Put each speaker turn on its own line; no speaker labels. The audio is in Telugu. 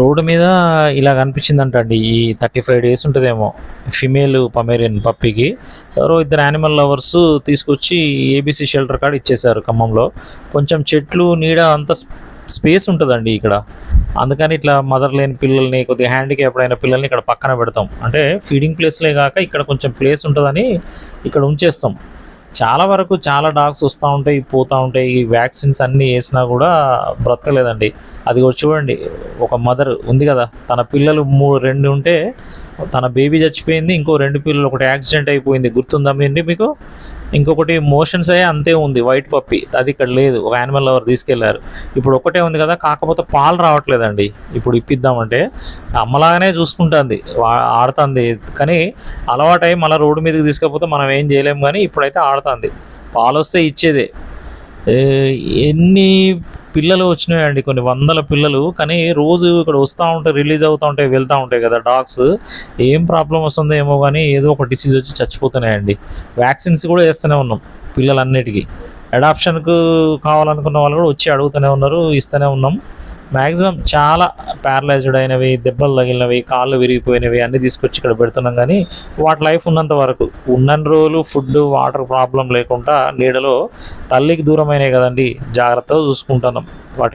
రోడ్డు మీద ఇలా కనిపించిందంట అండి ఈ థర్టీ ఫైవ్ డేస్ ఉంటుందేమో. ఫిమేల్ పమేరియన్ పప్పీకి ఎవరో ఇద్దరు యానిమల్ లవర్స్ తీసుకొచ్చి ఏబీసీ షెల్టర్ కార్డ్ ఇచ్చేశారు ఖమ్మంలో. కొంచెం చెట్లు నీడ అంత స్పేస్ ఉంటుందండి ఇక్కడ. అందుకని ఇట్లా మదర్ లేని పిల్లల్ని కొద్దిగా హ్యాండిక్యాప్డ్ అయిన పిల్లల్ని ఇక్కడ పక్కన పెడతాం. అంటే ఫీడింగ్ ప్లేస్లే కాక ఇక్కడ కొంచెం ప్లేస్ ఉంటుందని ఇక్కడ ఉంచేస్తాం. చాలా వరకు చాలా డాగ్స్ వస్తూ ఉంటాయి పోతూ ఉంటాయి ఈ వ్యాక్సిన్స్ అన్నీ వేసినా కూడా బ్రతకలేదండి. అది కూడా చూడండి ఒక మదర్ ఉంది కదా తన పిల్లలు మూడు రెండు ఉంటే తన బేబీ చచ్చిపోయింది ఇంకో రెండు పిల్లలు ఒకటి యాక్సిడెంట్ అయిపోయింది. గుర్తుందా అండి మీకు? ఇంకొకటి మోషన్స్ అయ్యే అంతే ఉంది వైట్ పప్పి. అది ఇక్కడ లేదు ఒక యానిమల్ లవర్ తీసుకెళ్ళారు. ఇప్పుడు ఒకటే ఉంది కదా కాకపోతే పాలు రావట్లేదండి. ఇప్పుడు ఇప్పిద్దామంటే అమ్మలాగానే చూసుకుంటుంది ఆడుతుంది. కానీ అలవాటై మళ్ళీ రోడ్డు మీదకి తీసుకపోతే మనం ఏం చేయలేము కానీ ఇప్పుడైతే ఆడుతుంది. పాలు వస్తే ఇచ్చేదే ఎన్ని పిల్లలు వచ్చినాయండి కొన్ని వందల పిల్లలు కానీ రోజు ఇక్కడ వస్తూ ఉంటాయి రిలీజ్ అవుతూ ఉంటాయి వెళ్తూ ఉంటాయి కదా డాగ్స్. ఏం ప్రాబ్లం వస్తుందో ఏమో కానీ ఏదో ఒక డిసీజ్ వచ్చి చచ్చిపోతున్నాయండి. వ్యాక్సిన్స్ కూడా వేస్తూనే ఉన్నాం పిల్లలన్నిటికీ. అడాప్షన్కు కావాలనుకున్న వాళ్ళు కూడా వచ్చి అడుగుతూనే ఉన్నారు ఇస్తూనే ఉన్నాం. మ్యాక్సిమం చాలా ప్యారలైజ్డ్ అయినవి దెబ్బలు తగిలినవి కాళ్ళు విరిగిపోయినవి అన్నీ తీసుకొచ్చి ఇక్కడ పెడుతున్నాం కానీ వాటి లైఫ్ ఉన్నంత వరకు ఉన్నన్ని రోజులు ఫుడ్ వాటర్ ప్రాబ్లం లేకుండా నీడలో తల్లికి దూరమైనవి కదండి జాగ్రత్తగా చూసుకుంటున్నాం. వాటి